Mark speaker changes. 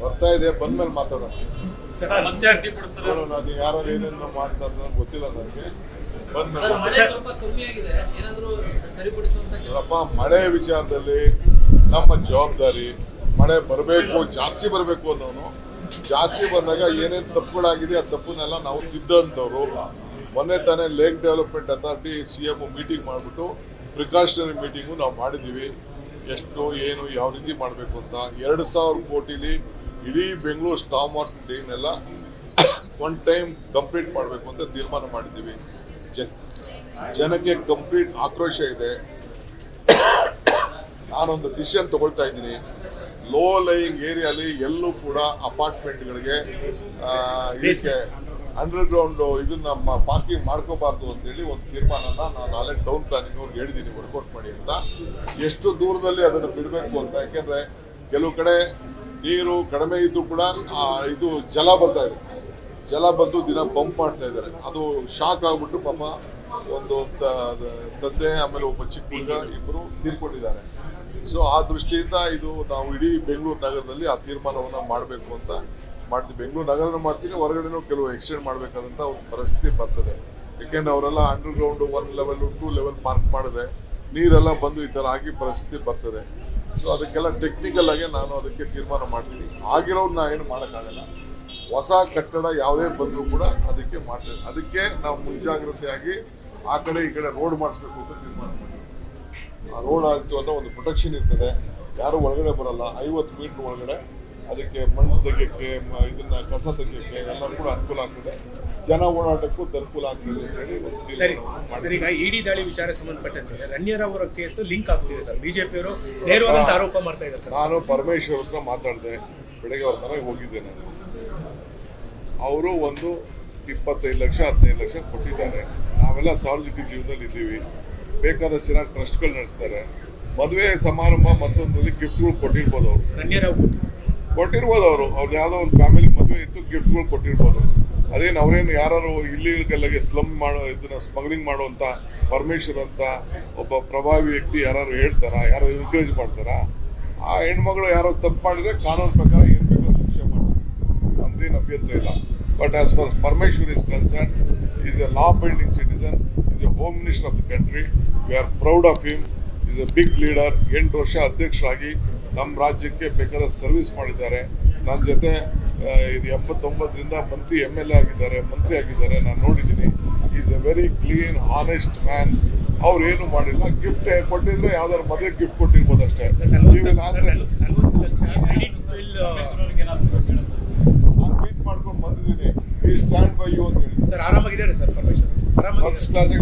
Speaker 1: ಬರ್ತಾ ಇದೆ
Speaker 2: ಬಂದ ಮೇಲೆ
Speaker 1: ಮಾತಾಡೋಣ ಅದು ಯಾರು ಏನೇನು ಮಾಡ್ತಾ ಗೊತ್ತಿಲ್ಲ ನನಗೆ. ಬಂದ್ಮೇಲೆ.
Speaker 3: ಮಳೆ
Speaker 1: ವಿಚಾರದಲ್ಲಿ ನಮ್ಮ ಜವಾಬ್ದಾರಿ ಮಳೆ ಬರಬೇಕು ಜಾಸ್ತಿ ಬರಬೇಕು ಅನ್ನೋನು. ಜಾಸ್ತಿ ಬಂದಾಗ ಏನೇನು ತಪ್ಪುಗಳಾಗಿದೆ ಆ ತಪ್ಪನ್ನೆಲ್ಲ ನಾವು ತಿದ್ದಂಥವ್ರು. ಮೊನ್ನೆ ತಾನೇ lake development authority C M meeting ಮಾಡಿಬಿಟ್ಟು ಪ್ರಿಕಾಷನರಿ ಮೀಟಿಂಗು ನಾವು ಮಾಡಿದ್ದೀವಿ. ಎಷ್ಟು ಏನು ಯಾವ ರೀತಿ ಮಾಡಬೇಕು ಅಂತ ಎರಡು ಸಾವಿರ ಕೋಟಿಲಿ ಇಡೀ ಬೆಂಗಳೂರು ಸ್ಟಾಕ್ ಮಾರ್ಕೆಟ್ ಏನೆಲ್ಲ ಒನ್ ಟೈಮ್ ಕಂಪ್ಲೀಟ್ ಮಾಡಬೇಕು ಅಂತ ತೀರ್ಮಾನ ಮಾಡಿದ್ದೀವಿ. ಜನಕ್ಕೆ ಕಂಪ್ಲೀಟ್ ಆಕ್ರೋಶ ಇದೆ. ನಾನೊಂದು ಡಿಸಿಷನ್ ತಗೊಳ್ತಾ ಇದ್ದೀನಿ. ಲೋ ಲೈಯಿಂಗ್ ಏರಿಯಾಲಿ ಎಲ್ಲೂ ಕೂಡ ಅಪಾರ್ಟ್ಮೆಂಟ್ಗಳಿಗೆ ಇದಕ್ಕೆ ಅಂಡರ್ ಗ್ರೌಂಡ್ ಇದನ್ನ ಪಾರ್ಕಿಂಗ್ ಮಾಡ್ಕೋಬಾರ್ದು ಅಂತೇಳಿ ಒಂದು ತೀರ್ಮಾನನ ನಾನು ಆಲ್ರೆಡಿ ಟೌನ್ ಪ್ಲಾನಿಂಗ್ ಅವ್ರಿಗೆ ಹೇಳಿದ್ದೀನಿ ವರ್ಕೌಟ್ ಮಾಡಿ ಅಂತ. ಎಷ್ಟು ದೂರದಲ್ಲಿ ಅದನ್ನು ಬಿಡಬೇಕು ಅಂತ, ಯಾಕೆಂದ್ರೆ ಕೆಲವು ಕಡೆ ನೀರು ಕಡಿಮೆ ಇದ್ದು ಕೂಡ ಇದು ಜಲ ಬರ್ತಾ ಇದೆ. ಜಲ ಬಂದು ದಿನ ಪಂಪ್ ಮಾಡ್ತಾ ಇದ್ದಾರೆ. ಅದು ಶಾಕ್ ಆಗ್ಬಿಟ್ಟು ಪಾಪ ಒಂದು ತಂದೆ, ಆಮೇಲೆ ಒಬ್ಬ ಚಿಕ್ಕ ಹುಡುಗ ಇಬ್ಬರು ತೀರ್ಕೊಂಡಿದ್ದಾರೆ. ಸೊ ಆ ದೃಷ್ಟಿಯಿಂದ ಇದು ನಾವು ಇಡೀ ಬೆಂಗಳೂರು ನಗರದಲ್ಲಿ ಆ ತೀರ್ಮಾನವನ್ನ ಮಾಡಬೇಕು ಅಂತ ಮಾಡ್ತೀವಿ, ಬೆಂಗಳೂರು ನಗರನ ಮಾಡ್ತೀನಿ ಹೊರಗಡೆನೂ ಕೆಲವು ಎಕ್ಸ್ಟೆಂಡ್ ಮಾಡಬೇಕಾದಂತ ಒಂದು ಪರಿಸ್ಥಿತಿ ಬರ್ತದೆ. ಯಾಕೆಂದ್ರೆ ಅವರೆಲ್ಲ underground one level two level park ಮಾಡಿದ್ರೆ ನೀರೆಲ್ಲ ಬಂದು ಈ ತರ ಆಗಿ ಪರಿಸ್ಥಿತಿ ಬರ್ತದೆ. ಸೊ ಅದಕ್ಕೆಲ್ಲ ಟೆಕ್ನಿಕಲ್ ಆಗಿ ನಾನು ಅದಕ್ಕೆ ತೀರ್ಮಾನ ಮಾಡ್ತೀನಿ. ಆಗಿರೋರು ನಾ ಏನು ಮಾಡೋಕ್ಕಾಗಲ್ಲ. ಹೊಸ ಕಟ್ಟಡ ಯಾವುದೇ ಬಂದರೂ ಕೂಡ ಅದಕ್ಕೆ ಮಾಡ್ತೇವೆ. ಅದಕ್ಕೆ ನಾವು ಮುಂಜಾಗ್ರತೆಯಾಗಿ ಆ ಕಡೆ ಈ ಕಡೆ ರೋಡ್ ಮಾಡಿಸ್ಬೇಕು ಅಂತ ತೀರ್ಮಾನ ಮಾಡ್ತೀವಿ. ಆ ರೋಡ್ ಆಯಿತು ಅನ್ನೋ ಒಂದು ಪ್ರೊಟೆಕ್ಷನ್ ಇರ್ತದೆ. ಯಾರು ಒಳಗಡೆ ಬರಲ್ಲ, ಐವತ್ತು ಮೀಟರ್ ಒಳಗಡೆ ಅದಕ್ಕೆ ಮಣ್ಣು ತೆಗೆಯಕ್ಕೆ ಇದನ್ನ ಕಸ ತೆಗೆಯಕ್ಕೆ ಎಲ್ಲ ಕೂಡ ಅನುಕೂಲ ಆಗ್ತದೆ. ಜನ ಓಡಾಟಕ್ಕೂ ಅನುಕೂಲ ಆಗ್ತದೆ ಅಂತ ಹೇಳಿ
Speaker 4: ಸರಿ
Speaker 1: ತೀರ್ಮಾನವನ್ನು
Speaker 4: ಸರ್. ಈಗ ಇಡಿ ದಾಳಿ ವಿಚಾರ ಸಂಬಂಧಪಟ್ಟಂತೆ ರಣ್ಯರ್ ಅವರ ಕೇಸ್ ಲಿಂಕ್ ಆಗ್ತಿದೆ ಸರ್. ಬಿಜೆಪಿಯವರು ನೇರವಾದಂತ ಆರೋಪ ಮಾಡ್ತಾ ಇದ್ದಾರೆ ಸರ್.
Speaker 1: ನಾನು ಪರಮೇಶ್ವರ್ ಹತ್ರ ಮಾತಾಡಿದೆ. ಬೆಳಗ್ಗೆ ಅವ್ರ ಮನೆಗೆ ಹೋಗಿದ್ದೆ ನಾನು. ಅವರು ಒಂದು ಇಪ್ಪತ್ತೈದು ಲಕ್ಷ ಹದಿನೈದು ಲಕ್ಷ ಕೊಟ್ಟಿದ್ದಾರೆ. ನಾವೆಲ್ಲ ಸಾರ್ವಜನಿಕ ಜೀವನದಲ್ಲಿ ಇದ್ದೀವಿ. ಬೇಕಾದಷ್ಟು ಜನ ಟ್ರಸ್ಟ್ಗಳು ನಡೆಸ್ತಾರೆ. ಮದುವೆ ಸಮಾರಂಭ ಮತ್ತೊಂದಲ್ಲಿ ಗಿಫ್ಟ್ಗಳು ಕೊಟ್ಟಿರ್ಬೋದು ಅವರು.
Speaker 4: ಅವರು
Speaker 1: ಕೊಟ್ಟಿರ್ಬೋದು ಅವರು ಅವ್ರದ್ದು ಯಾವುದೋ ಒಂದು ಫ್ಯಾಮಿಲಿ ಮದುವೆ ಇತ್ತು, ಗಿಫ್ಟ್ಗಳು ಕೊಟ್ಟಿರ್ಬೋದು. ಅದೇನು ಅವರೇನು ಯಾರು ಇಲ್ಲಿಗೆಲ್ಲಗೆ ಸ್ಲಮ್ ಮಾಡೋ, ಇದನ್ನ ಸ್ಮಗ್ಲಿಂಗ್ ಮಾಡುವಂತ ಪರಮೇಶ್ವರ್ ಅಂತ ಒಬ್ಬ ಪ್ರಭಾವಿ ವ್ಯಕ್ತಿ ಯಾರು ಹೇಳ್ತಾರ ಯಾರು ಎನ್ಕರೇಜ್ ಮಾಡ್ತಾರ, ಆ ಹೆಣ್ಮಗಳು ಯಾರೋ ತಪ್ಪು ಮಾಡಿದ್ರೆ ಕಾನೂನು ಪ್ರಕಾರ ಏನ್ ಬೇಕಾದ್ರೂ ಶಿಕ್ಷೆ ಮಾಡ್ತಾರೆ. ಅಂದ್ರೇನು ಅಭ್ಯಂತರ ಇಲ್ಲ. But as far Parameshwar is concern is a law binding citizen is a home minister of the country we are proud of him is a big leader ಎಂಟು ವರ್ಷ ಅಧ್ಯಕ್ಷರಾಗಿ ನಮ್ಮ ರಾಜ್ಯಕ್ಕೆ ಬೇಕಾದ ಸರ್ವಿಸ್ ಮಾಡಿದ್ದಾರೆ. ನನ್ನ ಜೊತೆ ಇದು ಎಂಬತ್ತೊಂಬತ್ತರಿಂದ ಮಂತ್ರಿ ಎಂ ಎಲ್ ಎ ಆಗಿದ್ದಾರೆ ಮಂತ್ರಿ ಆಗಿದ್ದಾರೆ. ನಾನು ನೋಡಿದ್ದೀನಿ. Is a very clean honest man ಅವ್ರು ಏನು ಮಾಡಿಲ್ಲ ಗಿಫ್ಟ್ ಕೊಟ್ಟಿದ್ರೆ ಯಾವ್ದಾದ್ರು ಮದುವೆ ಗಿಫ್ಟ್ ಕೊಟ್ಟಿರ್ಬೋದು ಅಷ್ಟೇ. ಮಾಡ್ಕೊಂಡು ಬಂದಿದ್ದೀನಿ. ಈ ಸ್ಟ್ಯಾಂಡ್ ಬೈ ಯು ಅಂತ ಹೇಳಿ.
Speaker 4: ಸರ್ ಆರಾಮಾಗಿದ್ದಾರೆ ಸರ್ ಪರಮೇಶ್ವರ್.
Speaker 1: First class